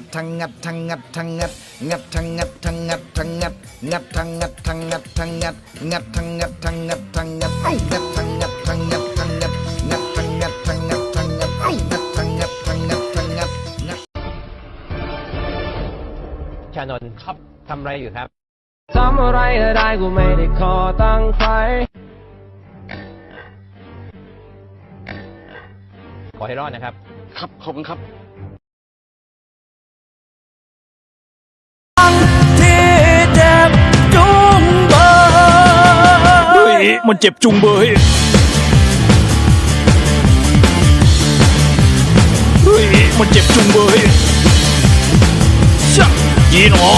งัดทั้งงัดทั้งงัดทั้งงัดงัดทั้งงัดทั้งงัดทั้งงัดงัดทั้งงัดทั้งงัดทั้งงัดงัดทั้งงัดทั้งงัดทั้งงัดงัดทั้งงัดทั้งงัดทั้งงัดงัดทั้งงัดทั้งงัดทั้งงัดงัดทั้งงัดทั้งงัดทั้งงัดงัดชานนท์ครับทำอะไรอยู่ครับทำอะไรก็ได้กูไม่ได้ขอตั้งค์ใครขอให้รอดนะครับ ครับขอบคุณครับ มันเจ็บจุงเบยเฮ้ยมันเจ็บจุงเบยชะยีหนอ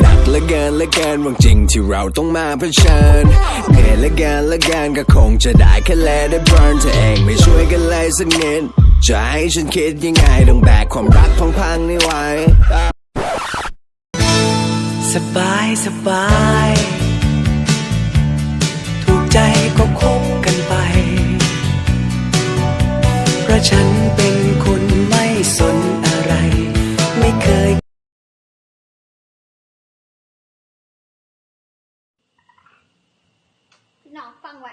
หนักลือเกินลือเกินวันจริงที่เราต้องมาเผชิญเหนื่อยลือเกินลือเกินก็คงจะได้แค่แลได้เบิร์นเธอเองไม่ช่วยกันเลยสักนิด จะให้ฉันคิดยังไงต้องแบกความรักพังๆนี่ไว้ สบายสบายถูกใจก็คบกันไป เพราะฉันเป็นคนไม่สนอะไร ไม่เคยพี่น้องฟังไว้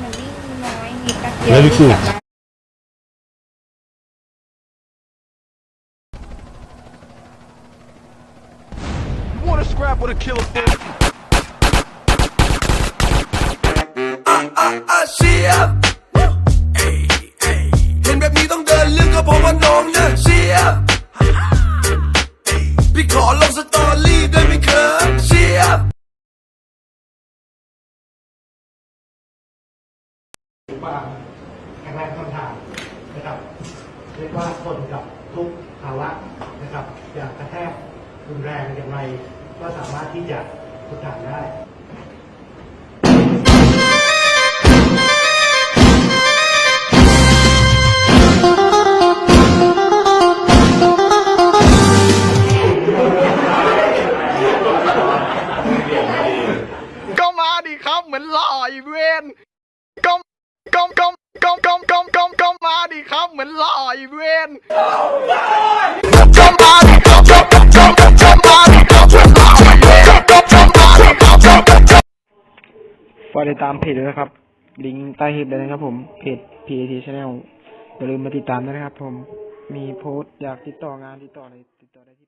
Very cool. What a scrap! A killer! I, I, I see a นะครับเรียกว่าทนกับทุกภาวะนะครับอย่างกระแทกรุนแรงอย่างไรก็สามารถที่จะทนทานได้ก็มาดิครับ เหมือนหล่ออีเวนก็ก็ก็ ก็ก็ก็ก็ก็มมาดิครับ เหมือนลออีเวนก็มมาดิครับก็ก็ก็ก็มมาดิครับเหมือนหล่ออีเวนก็ก็มาดิครับก็ก็ก็ฝากติดตามเพจด้วยนะครับ ลิงก์ใต้คลิปเลยนะครับผม เพจ PAT Channel อย่าลืมมาติดตามด้วยนะครับผม มีโพสต์อยากติดต่องานติดต่ออะไรติดต่อได้ที่